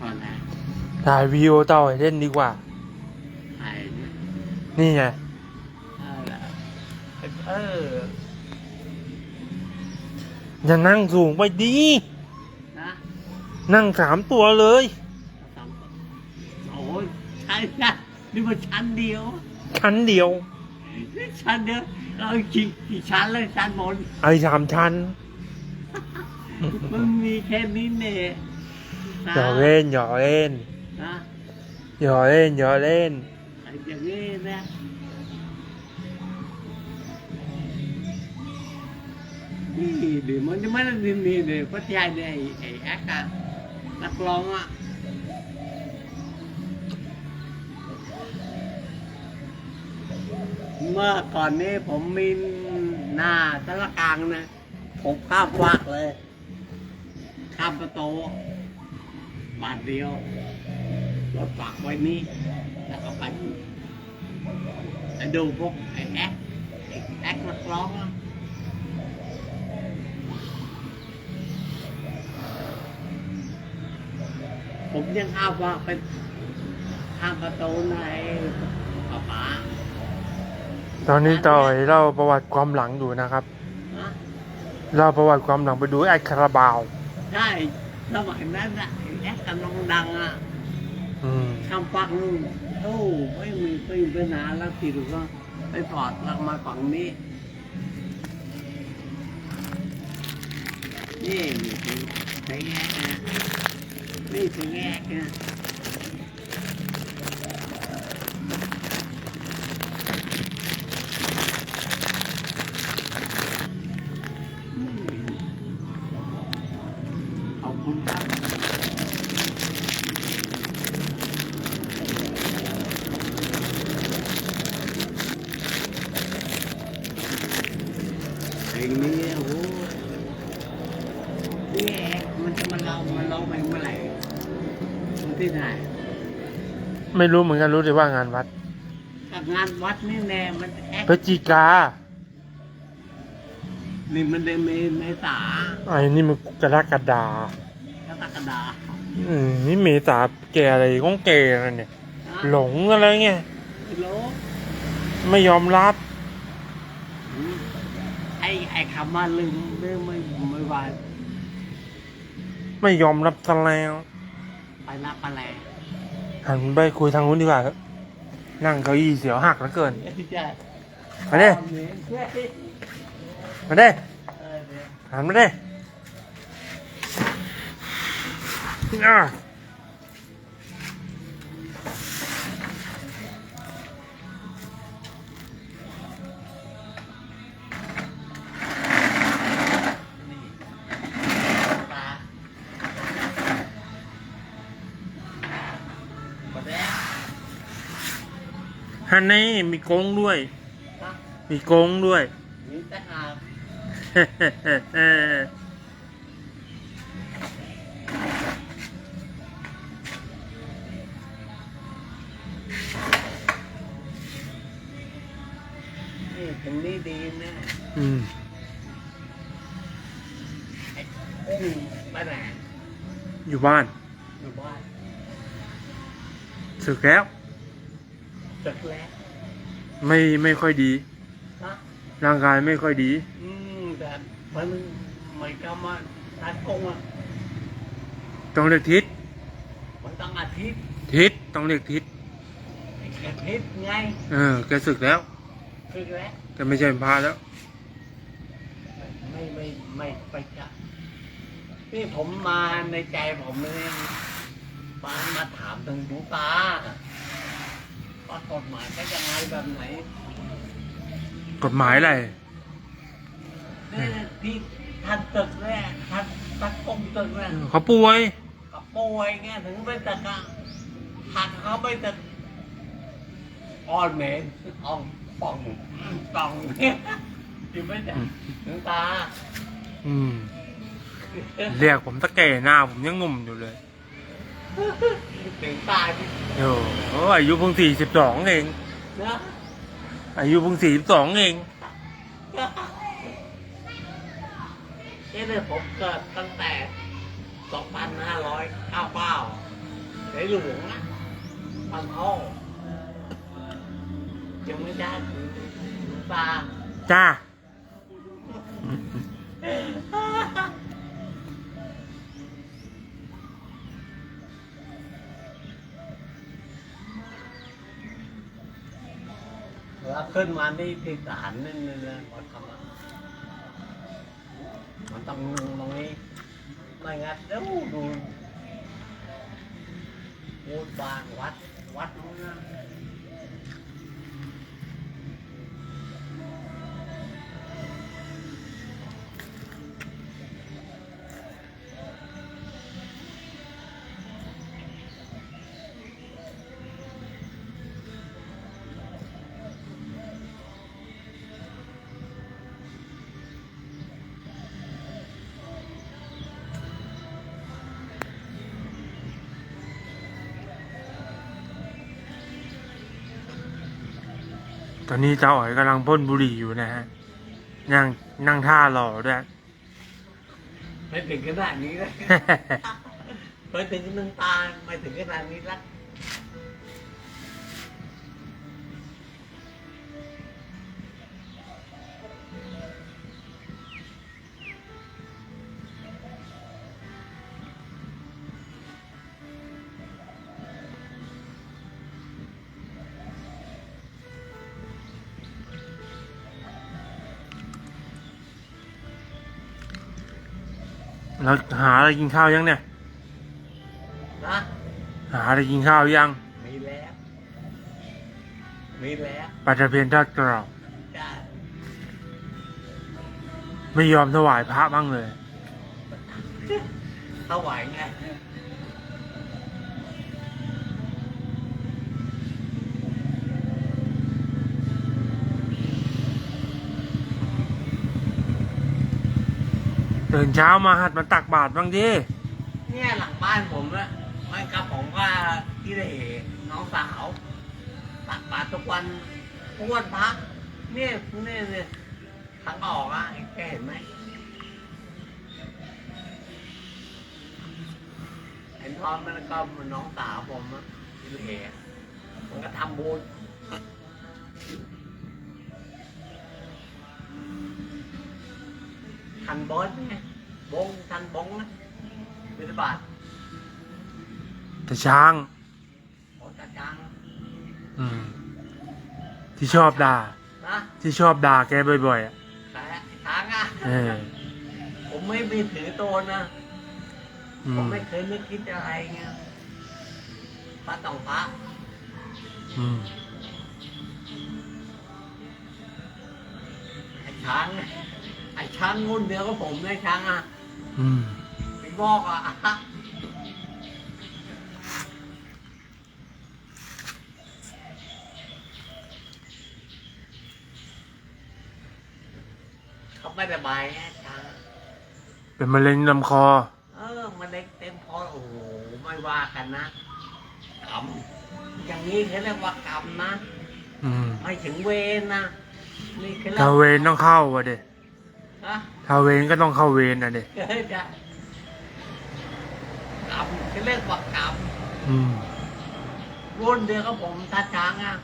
ก่อนนะถ่ายวีดีโอต่อให้เล่นดีกว่าถ่ายเนี่ยนี่ไง เออล่ะเออจะนั่งสูงไปดี นะนั่งสามตัวเลยสามโอ้ยชั้นนะนี่มันชั้นเดียว ชั้นเดียว ชั้นเดียว เรากี่กี่ชั้นเลยชั้นบนไอ้สามชั้น มันมีแค่นี้เนี่ย หยอกเล่นหยอกเล่นนะหยอกเล่นหยอกเล่นอย่างนี้นะนี่เดี๋ยวมันจะไม่ได้ดีนี่เดี๋ยวพัทยาเนี่ยไอ้ไอ้แอคอะนักร้องอะเมื่อก่อนนี้ผมมีหน้าตะละกลางนะ ผมข้ามฟากเลย ข้ามประตู บาทเดียวรถฝากไว้นี่แล้วก็ไปไปดูพวกไอ้แอคไอ้แอคนักร้องอะผมยังอ้างว่าเป็นข้ามประตูในป่าป๋าตอนนี้ต่อยเล่าประวัติความหลังอยู่นะครับนะเล่าประวัติความหลังไปดูไอ้คาราบาว ใช่สมัยนั้นอะไอ้ แอคกำลังดังอะอืมคำฟังนู่นโอ้ไม่มีไม่มีปัญหาแล้วทีดูก็ไปถอดแล้วมาฝั่งนี้นี่มีถึงใช้แงะนะนี่ถึงแงะนะ ไม่รู้เหมือนกันรู้แต่ว่างานวัดกับงานวัดนี่แน่มันแอกพฤศจิกานี่มันเดือนเมเมษาไอ้นี่มันกรกฎากรกฎาอืมนี่เมษาแกอะไรก้องแกอะไรเนี่ย หลงอะไรเงี้ยโลไม่ยอมรับ ไอ้ไอ้คำว่าลืมเรื่องไม่ไม่ว่าไม่ยอมรับซะแล้วไปรับอะไร หันไปคุยทางนู้นดีกว่าครับ นั่งเก้าอี้เสียวหักเหลือเกิน มาเด้มาเด้เออเด้หันมาเด้อ่า ฮันนี่มีโกงด้วยฮะมีโกงด้วยนี่แต่หากนี่ตรงนี้ดีนะอืมไอ้อุ้งป้าแหนอยู่บ้าน อยู่บ้านสึกแล้ว ตึกแล้วไม่ไม่ค่อยดีฮะร่างกายไม่ค่อยดี อืมแต่มันไม่ก็มาตัดกงอะต้องเรียกทิศมันต้องอาทิตย์ทิศต้องเรียกทิศไอ้อาทิตย์ไงเออแกสึกแล้ว ตึกแล้วแกไม่ใช่พระแล้ว ไม่ไม่ไม่ไปจับนี่ผมมาในใจผมเลยมามาถามถึงหลวงตา ว่ากฎหมายก็ยังไงแบบไหนกฎหมายอะไรนี่ที่ท่านตึกเนี่ยท่านตัดกงตึกเนี่ยเขาป่วยกับป่วยเงี้ยถึงไปตึกอะหักเขาไปตึกอ่อนเหม็นอ่องป่องป่องเนี่ยอยู่ไม่ได้หลวงตา อืม เรียกผมตะแก่หน้า ผมยังหนุ่มอยู่เลย ถึงตายไปโอ้โหอายุเพิ่งสี่สิบสองเอง นะอายุเพิ่งสี่สิบสองเอง เอ้เนี่ยผมเกิดตั้งแต่ 2599อในหลวงอะมันอ้อยังไม่ได้ถึงหลวงตาจ้า ขึ้นมานี่ที่ศาลนั่นเลยวัดธรรมะมันต้องนุ่งตรงนี้ไม่งั้นเดี๋ยวดูวูดบางวัดวัดนู้นนะ ตอนนี้เจ้าอ๋อยกำลังพ่นบุหรี่อยู่นะฮะ นั่งนั่งท่ารอด้วย ไม่ถึงขนาดนี้เลย ไม่ถึงน้ำตาไม่ถึงขนาดนี้ละ แล้วหาอะไรกินข้าวยังเนี่ย นะหาอะไรกินข้าวยังมีแล้วมีแล้วปลาตะเพียนทอดกรอบจะไม่ยอมถวายพระบ้างเลย ถวายไง ตื่นเช้ามาหัดมาตักบาตรบ้างดิเนี่ยหลังบ้านผมอะมันกับผมว่าที่ได้น้องสาวตักบาตรทุกวันทุกวันพระเนี่ยเนี่ยเนี่ยทางออกอะแกเห็นไหมเห็นทอนมันก็น้องสาวผมอะที่ได้มันก็ทำบุญ ทันบอสไงบงทันบงนะบิณฑบาตแต่ช้างโอ้ตาจังอืม ที่ชอบด่า นะที่ชอบด่าแกบ่อยๆอะแต่ช้างอะ เออผมไม่มีถือตัวนะ อืผมมไม่เคยนึกคิดอะไรเงี้ยพระต้องพระอืมไอ้ช้าง ไอ้ช้างงุ่นเดียวก็ผมนะช้างอะอืมไปบอกอะเขาไม่ระบายไงช้างเป็นมะเร็งลำคอ เออมันเล็กเต็มพอโอ้โหไม่ว่ากันนะกรรมอย่างนี้เขาเรียกว่ากรรมนะ อืมไม่ถึงเวรนะนี่เขาเรียถ้ากเวรต้องเข้าอะเด็ นะถ้าเวรก็ต้องเข้าเวรอะเด็เฮ้ยจะกรรมเขาเรียกว่ากรรมอืมรุ่นเดียวกับผมตาช้างอะ